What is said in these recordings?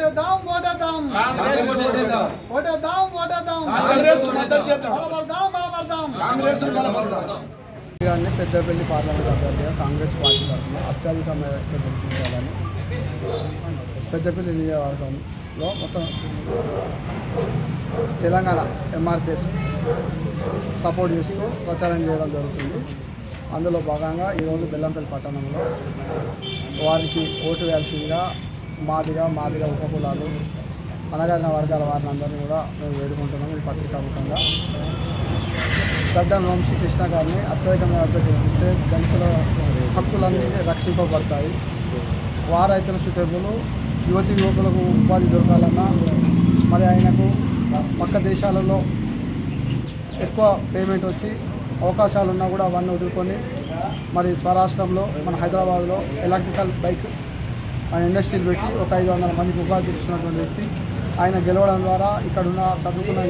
ఓటేద్దాం ఓటేద్దాం. కాంగ్రెస్ మద్దతు చేద్దాం. బలపడదాం బలపడదాం కాంగ్రెస్ బలపడదాం గారిని పెద్దపల్లి పార్లమెంట్ అభ్యర్థిగా కాంగ్రెస్ పార్టీ తరఫున అత్యధిక మేరకు గెలిపించాలని పెద్దపల్లి నియోజకవర్గంలో మొత్తం తెలంగాణ ఎంఆర్పిఎస్ సపోర్ట్ చేస్తూ ప్రచారం చేయడం జరుగుతుంది. అందులో భాగంగా ఈరోజు బెల్లంపల్లి పట్టణంలో వారికి ఓటు వేయాల్సిందిగా మాదిగా మాదిగా ఉపకులాలు అనగారిన వర్గాల వారిని అందరినీ కూడా మేము వేడుకుంటున్నాము ఈ పత్రికాముఖంగా గడ్డం వంశీ కృష్ణ గారిని అత్యధికంగా గెలిపిస్తే దళితుల హక్కులన్నీ రక్షింపబడతాయి. వారైతుల సుటేబులు యువతి యువకులకు ఉపాధి దొరకాలన్నా మరి ఆయనకు పక్క దేశాలలో ఎక్కువ పేమెంట్ వచ్చి అవకాశాలు ఉన్నా కూడా అవన్నీ వదులుకొని మరి స్వరాష్ట్రంలో మన హైదరాబాద్లో ఎలక్ట్రికల్ బైక్ ఆయన ఇండస్ట్రీలు పెట్టి ఒక ఐదు వందల మందికి ఉపాధి ఇస్తున్నటువంటి వ్యక్తి. ఆయన గెలవడం ద్వారా ఇక్కడున్న చదువుకున్న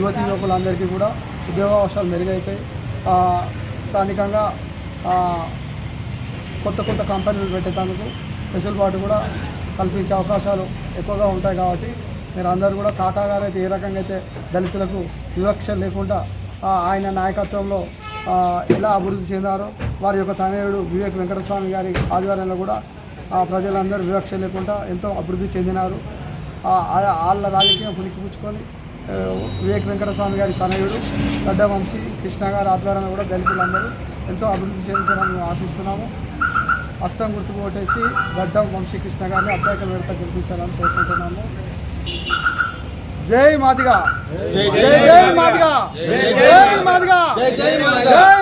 యువతి యువకులందరికీ కూడా ఉద్యోగావకాశాలు మెరుగైతాయి స్థానికంగా కొత్త కొత్త కంపెనీలు పెట్టేందుకు వెసులుబాటు కూడా కల్పించే అవకాశాలు ఎక్కువగా ఉంటాయి కాబట్టి మీరు అందరూ కూడా కాకా గారు అయితే ఏ రకంగా అయితే దళితులకు వివక్ష లేకుండా ఆయన నాయకత్వంలో ఎలా అభివృద్ధి చెందారో వారి యొక్క తనయుడు వివేక్ వెంకటస్వామి గారి ఆధ్వర్యంలో కూడా ప్రజలందరూ వివక్ష లేకుండా ఎంతో అభివృద్ధి చెందినారు. వాళ్ళ రాజకీయం పుణికిపుచ్చుకొని ఆ, వివేక్ వెంకటస్వామి గారి తనయుడు గడ్డ వంశీ కృష్ణ గారి ఆధ్వర్యంలో కూడా దళితులందరూ ఎంతో అభివృద్ధి చెందుతారని మేము ఆశిస్తున్నాము. హస్తం గుర్తుకు ఓటేసి గడ్డం వంశీ కృష్ణ గారిని అత్యధిక మేరతో గెలిపించాలని కోరుకుంటున్నాము. జై మాదిగా! జై జై మాదిగా! జై మాదిగా! జై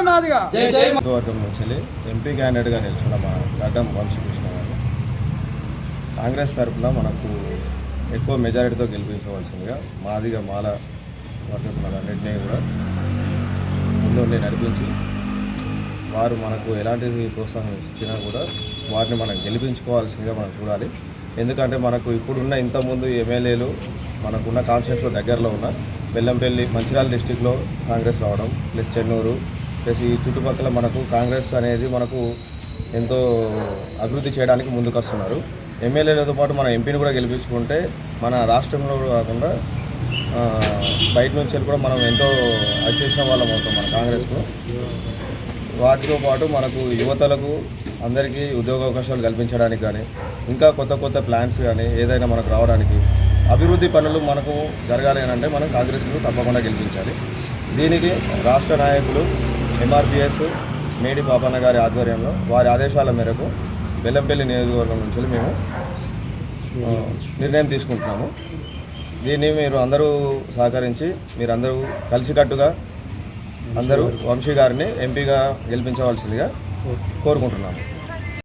మాదిగా! ఎంపీ క్యాండిడేట్గా నిల్చున్న మా గడ్డం గారు కాంగ్రెస్ తరఫున మనకు ఎక్కువ మెజారిటీతో గెలిపించవలసిందిగా మాదిగా మాల వర్గకులన్నింటినీ కూడా ముందుండి నడిపించి వారు మనకు ఎలాంటి ప్రోత్సాహం ఇచ్చినా కూడా వారిని మనం గెలిపించుకోవాల్సిందిగా మనం చూడాలి. ఎందుకంటే మనకు ఇప్పుడున్న ఇంతకుముందు ఎమ్మెల్యేలు మనకున్న కాన్స్టిట్యూన్స్లో దగ్గరలో ఉన్న బెల్లంపల్లి మంచిర్యాల డిస్టిక్లో కాంగ్రెస్ రావడం ప్లస్ చెన్నూరు ప్లస్ ఈ చుట్టుపక్కల మనకు కాంగ్రెస్ అనేది మనకు ఎంతో అభివృద్ధి చేయడానికి ముందుకు వస్తున్నారు ఎమ్మెల్యేలతో పాటు మన ఎంపీని కూడా గెలిపించుకుంటే మన రాష్ట్రంలో కాకుండా బయట నుంచి వెళ్ళి కూడా మనం ఎంతో అచ్చేసిన చేసిన వాళ్ళం అవుతాం మన కాంగ్రెస్కు. వాటితో పాటు మనకు యువతలకు అందరికీ ఉద్యోగ అవకాశాలు కల్పించడానికి కానీ ఇంకా కొత్త కొత్త ప్లాన్స్ కానీ ఏదైనా మనకు రావడానికి అభివృద్ధి పనులు మనకు జరగాలి అని అంటే మనం కాంగ్రెస్ను తప్పకుండా గెలిపించాలి. దీనికి రాష్ట్ర నాయకులు ఎంఆర్పిఎస్ మేడి పాపన్న గారి ఆధ్వర్యంలో వారి ఆదేశాల మేరకు బెల్లంపల్లి నియోజకవర్గం నుంచి మేము నిర్ణయం తీసుకుంటున్నాము. దీన్ని మీరు అందరూ సహకరించి మీరందరూ కలిసికట్టుగా అందరూ వంశీ గారిని ఎంపీగా గెలిపించవలసిందిగా కోరుకుంటున్నాము.